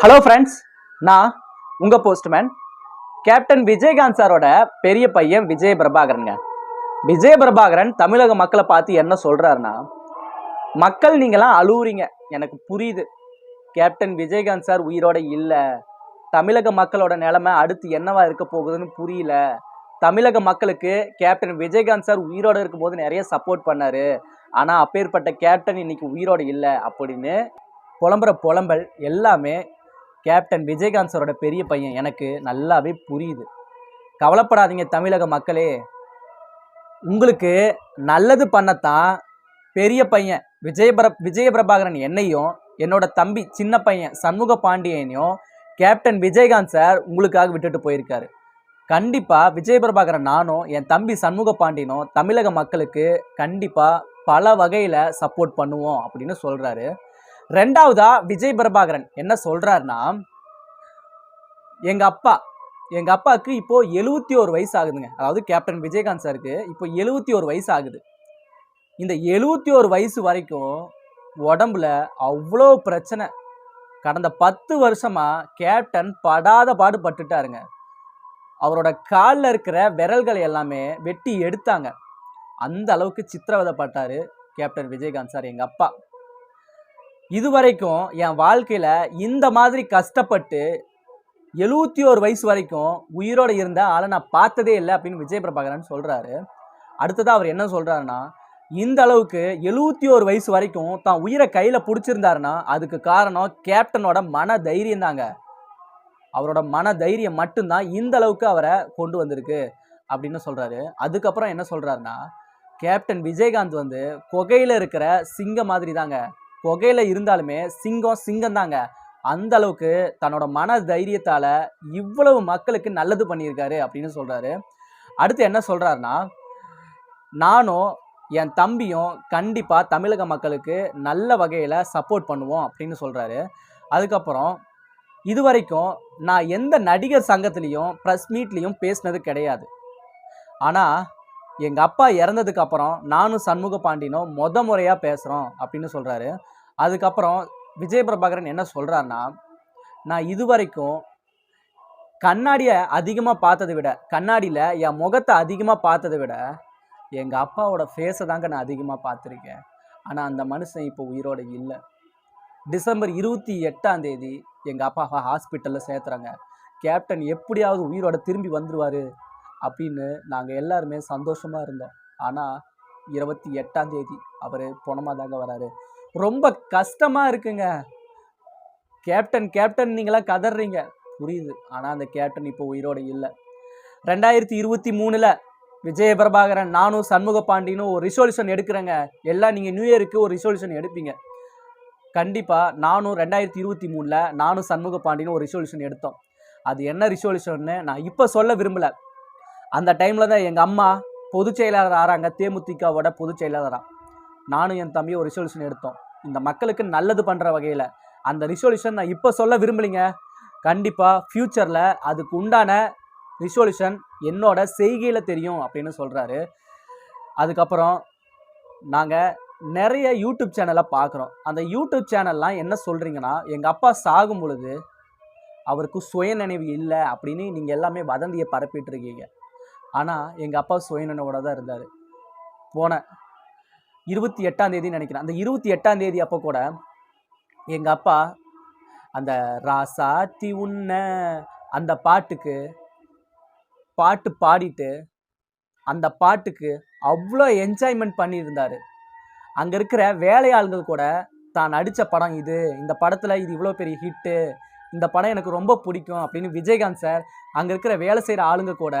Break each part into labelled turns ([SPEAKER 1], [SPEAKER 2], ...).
[SPEAKER 1] Hello friends நான் உங்கள் postman captain Vijayakanth சாரோட பெரிய பையன் விஜய பிரபாகரனுங்க. விஜய பிரபாகரன் தமிழக மக்களை பார்த்து என்ன சொல்கிறாருன்னா மக்கள் நீங்களாம் அழுவுறீங்க. எனக்கு புரியுது. கேப்டன் விஜயகாந்த் சார் உயிரோட இல்லை. தமிழக மக்களோட நிலைமை அடுத்து என்னவா இருக்க போகுதுன்னு புரியல. தமிழக மக்களுக்கு கேப்டன் விஜயகாந்த் சார் உயிரோட இருக்கும்போது நிறைய சப்போர்ட் பண்ணார். ஆனால் அப்பேற்பட்ட கேப்டன் இன்னைக்கு உயிரோட இல்லை அப்படின்னு புலம்புற புலம்பல் எல்லாமே கேப்டன் விஜயகாந்த் சாரோட பெரிய பையன் எனக்கு நல்லாவே புரியுது. கவலைப்படாதீங்க தமிழக மக்களே. உங்களுக்கு நல்லது பண்ணத்தான் பெரிய பையன் விஜயபிர விஜயபிரபாகரன் என்னையும் என்னோட தம்பி சின்ன பையன் சண்முக பாண்டியனையும் கேப்டன் விஜயகாந்த் சார் உங்களுக்காக விட்டுட்டு போயிருக்காரு. கண்டிப்பாக விஜயபிரபாகரன் நானும் என் தம்பி சண்முக பாண்டியனும் தமிழக மக்களுக்கு கண்டிப்பாக பல வகையில் சப்போர்ட் பண்ணுவோம் அப்படின்னு சொல்கிறாரு ரெண்டாவதா விஜய் பிரபாகரன். என்ன சொல்றாருன்னா எங்க அப்பா எங்க அப்பாவுக்கு இப்போ எழுபத்தி ஒரு வயசு ஆகுதுங்க அதாவது கேப்டன் விஜயகாந்த் சாருக்கு இப்போ எழுபத்தி ஒரு வயசு ஆகுது இந்த எழுபத்தி ஒரு வயசு வரைக்கும் உடம்புல அவ்வளோ பிரச்சனை. கடந்த பத்து வருஷமா கேப்டன் படாத பாடு பட்டுட்டாருங்க அவரோட காலில் இருக்கிற விரல்கள் எல்லாமே வெட்டி எடுத்தாங்க. அந்த அளவுக்கு சித்திரவதைப்பட்டார் கேப்டன் விஜயகாந்த் சார் எங்கள் அப்பா. இது வரைக்கும் என் வாழ்க்கையில் இந்த மாதிரி கஷ்டப்பட்டு எழுவத்தி ஒரு வயசு வரைக்கும் உயிரோடு இருந்த ஆளை நான் பார்த்ததே இல்லை அப்படின்னு விஜய் பிரபாகரன் சொல்கிறாரு அடுத்ததாக அவர் என்ன சொல்கிறாருன்னா இந்த அளவுக்கு எழுவத்தி ஒரு வயசு வரைக்கும் தான் உயிரை கையில் பிடிச்சிருந்தாருன்னா அதுக்கு காரணம் கேப்டனோட மன தைரியம் தாங்க. அவரோட மன தைரியம் மட்டும்தான் இந்த அளவுக்கு அவரை கொண்டு வந்திருக்கு அப்படின்னு சொல்கிறாரு அதுக்கப்புறம் என்ன சொல்கிறாருன்னா கேப்டன் விஜயகாந்த் வந்து குகையில் இருக்கிற சிங்கம் மாதிரி தாங்க. புகையில் இருந்தாலுமே சிங்கம் சிங்கம் தாங்க அந்த அளவுக்கு தன்னோட மன தைரியத்தால் இவ்வளவு மக்களுக்கு நல்லது பண்ணியிருக்காரு அப்படின்னு சொல்கிறாரு அடுத்து என்ன சொல்கிறாருன்னா நானும் என் தம்பியும் கண்டிப்பாக தமிழக மக்களுக்கு நல்ல வகையில் சப்போர்ட் பண்ணுவோம் அப்படின்னு சொல்கிறாரு அதுக்கப்புறம் இது வரைக்கும் நான் எந்த நடிகர் சங்கத்துலேயும் ப்ரெஸ் மீட்லேயும் பேசினது கிடையாது. ஆனால் எங்கள் அப்பா இறந்ததுக்கு அப்புறம் நானும் சண்முக பாண்டியனும் மொத முறையாக பேசுகிறோம் அப்படின்னு சொல்கிறாரு அதுக்கப்புறம் விஜய் பிரபாகரன் என்ன சொல்கிறாருன்னா நான் இது வரைக்கும் கண்ணாடியை அதிகமாக பார்த்ததை விட கண்ணாடியில் என் முகத்தை அதிகமாக பார்த்ததை விட எங்கள் அப்பாவோட ஃபேஸை தாங்க நான் அதிகமாக பார்த்துருக்கேன். ஆனால் அந்த மனுஷன் இப்போ உயிரோட இல்லை. டிசம்பர் இருபத்தி எட்டாம் தேதி எங்கள் அப்பாவை ஹாஸ்பிட்டலில் சேர்த்துறாங்க. கேப்டன் எப்படியாவது உயிரோட திரும்பி வந்துடுவார் அப்படின்னு நாங்கள் எல்லாருமே சந்தோஷமாக இருந்தோம். ஆனால் இருபத்தி எட்டாம் தேதி அவர் பொணமாக தாங்க வராரு. ரொம்ப கஷ்டமாக இருக்குங்க. கேப்டன் கேப்டன் நீங்களாம் கதறீங்க. புரியுது. ஆனால் அந்த கேப்டன் இப்போ உயிரோட இல்லை. ரெண்டாயிரத்தி இருபத்தி மூணில் விஜய பிரபாகரன் நானும் சண்முக பாண்டியனும் ஒரு ரிசொல்யூஷன் எடுக்கிறேங்க. எல்லாம் நீங்கள் நியூ இயருக்கு ஒரு ரிசொல்யூஷன் எடுப்பீங்க. கண்டிப்பாக நானும் ரெண்டாயிரத்தி இருபத்தி மூணில் நானும் சண்முக பாண்டியனும் ஒரு ரிசொல்யூஷன் எடுத்தோம். அது என்ன ரிசொல்யூஷன்னு நான் இப்போ சொல்ல விரும்பலை. அந்த டைமில் தான் எங்கள் அம்மா பொதுச் செயலாளர் ஆறாங்க. தேமுதிகவோட பொதுச் செயலாளராக நானும் என் தம்பியும் ஒரு ரிசல்யூஷன் எடுத்தோம். இந்த மக்களுக்கு நல்லது பண்ணுற வகையில். அந்த ரிசல்யூஷன் நான் இப்போ சொல்ல விரும்பலைங்க. கண்டிப்பாக ஃப்யூச்சரில் அதுக்கு உண்டான ரிசல்யூஷன் என்னோட செய்கையில் தெரியும் அப்படின்னு சொல்கிறாரு அதுக்கப்புறம் நாங்கள் நிறைய யூடியூப் சேனலை பார்க்குறோம் அந்த யூடியூப் சேனல்லாம் என்ன சொல்கிறீங்கன்னா எங்கள் அப்பா சாகும் பொழுது அவருக்கு சுயநினைவு இல்லை அப்படின்னு நீங்கள் எல்லாமே வதந்தியை பரப்பிட்டு இருக்கீங்க. ஆனால் எங்கள் அப்பா சுயநினைவோட தான் இருந்தார். போனேன். இருபத்தி எட்டாம் தேதி நினைக்கிறேன். அந்த இருபத்தி எட்டாம் தேதி அப்போ கூட எங்கள் அப்பா அந்த ராசாத்தி உன்ன அந்த பாட்டுக்கு பாட்டு பாடிட்டு அந்த பாட்டுக்கு அவ்வளோ என்ஜாய்மெண்ட் பண்ணியிருந்தார். அங்கே இருக்கிற வேலையாள்கள் கூட தான் நடித்த படம் இது. இந்த படத்தில் இது இவ்வளோ பெரிய ஹிட்டு இந்த படம் எனக்கு ரொம்ப பிடிக்கும் அப்படின்னு விஜயகாந்த் சார் அங்கே இருக்கிற வேலை செய்கிற ஆளுங்க கூட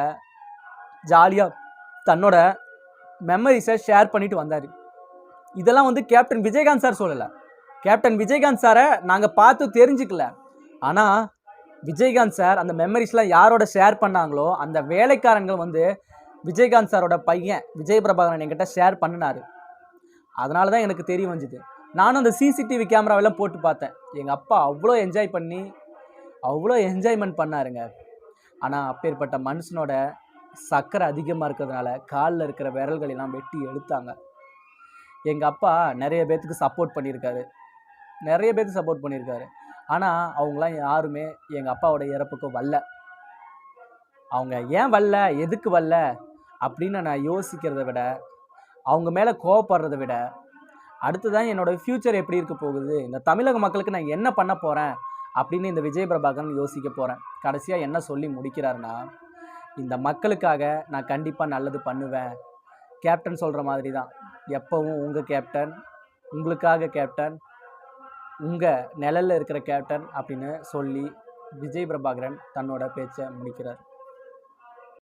[SPEAKER 1] ஜாலியாக தன்னோட மெமரிஸை ஷேர் பண்ணிட்டு வந்தார். இதெல்லாம் வந்து கேப்டன் விஜயகாந்த் சார் சொல்லலை. கேப்டன் விஜயகாந்த் சாரை நாங்கள் பார்த்து தெரிஞ்சுக்கல. ஆனால் விஜயகாந்த் சார் அந்த மெமரிஸ்லாம் யாரோட ஷேர் பண்ணாங்களோ அந்த வேலைக்காரங்கள் வந்து விஜயகாந்த் சாரோட பையன் விஜய் பிரபாகரன் என்கிட்ட ஷேர் பண்ணினாரு. அதனால தான் எனக்கு தெரிய வந்துது. நானும் அந்த சிசிடிவி கேமராவெல்லாம் போட்டு பார்த்தேன். எங்கள் அப்பா அவ்வளோ என்ஜாய் பண்ணி அவ்வளோ என்ஜாய்மெண்ட் பண்ணாருங்க. ஆனால் அப்பேற்பட்ட மனுஷனோட சர்க்கரை அதிகமாக இருக்கிறதுனால காலில் இருக்கிற விரல்கள் எல்லாம் வெட்டி எடுத்தாங்க. எங்கள் அப்பா நிறைய பேர்த்துக்கு சப்போர்ட் பண்ணியிருக்காரு. நிறைய பேர்த்துக்கு சப்போர்ட் பண்ணியிருக்காரு. ஆனால் அவங்களாம் யாருமே எங்கள் அப்பாவோட இறப்புக்கு வரல. அவங்க ஏன் வரல? எதுக்கு வரல? அப்படின்னு நான் யோசிக்கிறத விட அவங்க மேலே கோவப்படுறத விட அடுத்ததான் என்னோடய ஃப்யூச்சர் எப்படி இருக்க போகுது? இந்த தமிழக மக்களுக்கு நான் என்ன பண்ண போகிறேன் அப்படின்னு இந்த விஜய் பிரபாகரன் யோசிக்க போகிறேன் கடைசியாக என்ன சொல்லி முடிக்கிறாருன்னா இந்த மக்களுக்காக நான் கண்டிப்பாக நல்லது பண்ணுவேன். கேப்டன் சொல்கிற மாதிரி தான் எப்போவும் உங்கள் கேப்டன் உங்களுக்காக கேப்டன் உங்கள் நிழலில் இருக்கிற கேப்டன் அப்படின்னு சொல்லி விஜய் பிரபாகரன் தன்னோட பேச்சை முடிக்கிறார்.